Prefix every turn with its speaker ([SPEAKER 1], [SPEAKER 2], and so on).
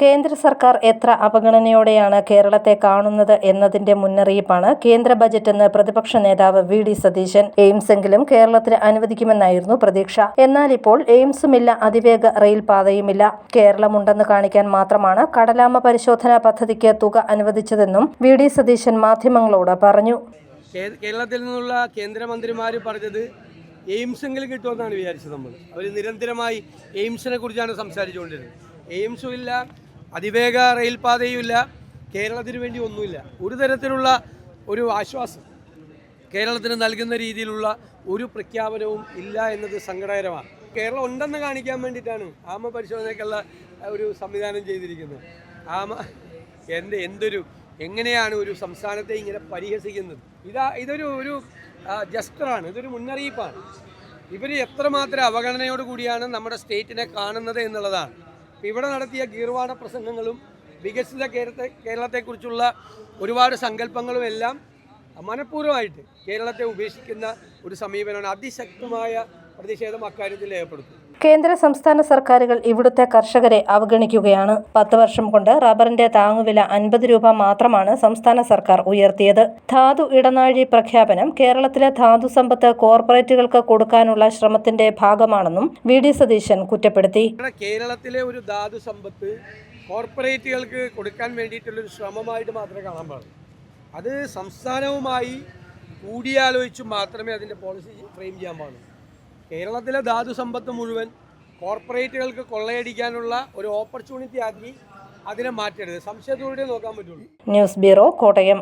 [SPEAKER 1] കേന്ദ്ര സർക്കാർ എത്ര അവഗണനയോടെയാണ് കേരളത്തെ കാണുന്നത് എന്നതിന്റെ മുന്നറിയിപ്പാണ് കേന്ദ്ര ബജറ്റെന്ന് പ്രതിപക്ഷ നേതാവ് വി ഡി സതീശൻ. എയിംസെങ്കിലും കേരളത്തിന് അനുവദിക്കുമെന്നായിരുന്നു പ്രതീക്ഷ. എന്നാൽ ഇപ്പോൾ എയിംസുമില്ല അതിവേഗ റെയിൽ പാതയുമില്ല കേരളമുണ്ടെന്ന് കാണിക്കാൻ മാത്രമാണ് കടലാമ പരിശോധനാ പദ്ധതിക്ക് തുക അനുവദിച്ചതെന്നും വി ഡി സതീശൻ മാധ്യമങ്ങളോട് പറഞ്ഞു.
[SPEAKER 2] കേരളത്തിൽ നിന്നുള്ള കേന്ദ്രമന്ത്രിമാർ പറഞ്ഞത് എയിംസെങ്കിലും കിട്ടുമെന്നാണ് വിചാരിച്ചത് നമ്മൾ അവർ നിരന്തരമായി എയിംസിനെ കുറിച്ചാണ് സംസാരിച്ചുകൊണ്ടിരുന്നത്. എയിംസും ഇല്ല അതിവേഗ റെയിൽപാതയും ഇല്ല കേരളത്തിന് വേണ്ടി ഒന്നുമില്ല. ഒരു തരത്തിലുള്ള ഒരു ആശ്വാസം. കേരളത്തിന് നൽകുന്ന രീതിയിലുള്ള ഒരു പ്രഖ്യാപനവും ഇല്ല എന്നത് സങ്കടകരമാണ്. കേരളം ഉണ്ടെന്ന് കാണിക്കാൻ വേണ്ടിയിട്ടാണ് ആമ പരിശോധനയ്ക്കുള്ള ഒരു സംവിധാനം ചെയ്തിരിക്കുന്നത്. ആമ എന്റെ എന്തൊരു എങ്ങനെയാണ് ഒരു സംസ്ഥാനത്തെ ഇങ്ങനെ പരിഹസിക്കുന്നത്? ഇതാ ഇതൊരു ഒരു ജസ്റ്ററാണ്. ഇതൊരു മുന്നറിയിപ്പാണ്. ഇവർ എത്രമാത്രം അവഗണനയോട് കൂടിയാണ് നമ്മുടെ സ്റ്റേറ്റിനെ കാണുന്നത് എന്നുള്ളതാണ്. ഇവിടെ നടത്തിയ ഗീർവാണ പ്രസംഗങ്ങളും വികസിത കേരളത്തെ കേരളത്തെക്കുറിച്ചുള്ള ഒരുപാട് സങ്കല്പങ്ങളും എല്ലാം മനഃപൂർവമായിട്ട് കേരളത്തെ ഉപേക്ഷിക്കുന്ന ഒരു സമീപനമാണ്. അതിശക്തമായ പ്രതിഷേധം അക്കാര്യത്തിൽ രേഖപ്പെടുത്തും
[SPEAKER 1] കേന്ദ്ര സംസ്ഥാന സർക്കാരുകൾ ഇവിടുത്തെ കർഷകരെ അവഗണിക്കുകയാണ്. പത്ത് വർഷം കൊണ്ട് റബ്ബറിന്റെ താങ്ങുവില അൻപത് രൂപ മാത്രമാണ് സംസ്ഥാന സർക്കാർ ഉയർത്തിയത്. ധാതു ഇടനാഴി പ്രഖ്യാപനം കേരളത്തിലെ ധാതു സമ്പത്ത് കോർപ്പറേറ്റുകൾക്ക് കൊടുക്കാനുള്ള ശ്രമത്തിന്റെ ഭാഗമാണെന്നും വി ഡി സതീശൻ കുറ്റപ്പെടുത്തി.
[SPEAKER 2] കേരളത്തിലെ ഒരു ധാതു സമ്പത്ത് കോർപ്പറേറ്റുകൾക്ക് കൊടുക്കാൻ വേണ്ടിയിട്ടുള്ള ഒരു ശ്രമമായിട്ട് മാത്രമേ കാണാൻ പാടുള്ളൂ. അത് സംസ്ഥാനവുമായി കൂടിയാലോചിച്ച് മാത്രമേ അതിന്റെ പോളിസി ഫ്രെയിം ചെയ്യാൻ പാടുള്ളൂ. കേരളത്തിലെ ധാതു സമ്പത്ത് മുഴുവൻ കോർപ്പറേറ്റുകൾക്ക് കൊള്ളയടിക്കാനുള്ള ഒരു ഓപ്പർച്യൂണിറ്റി ആക്കി അതിനെ മാറ്റരുത്. സംശയത്തോടെ നോക്കാൻ പറ്റുള്ളൂ.
[SPEAKER 1] News bureau Kottayam.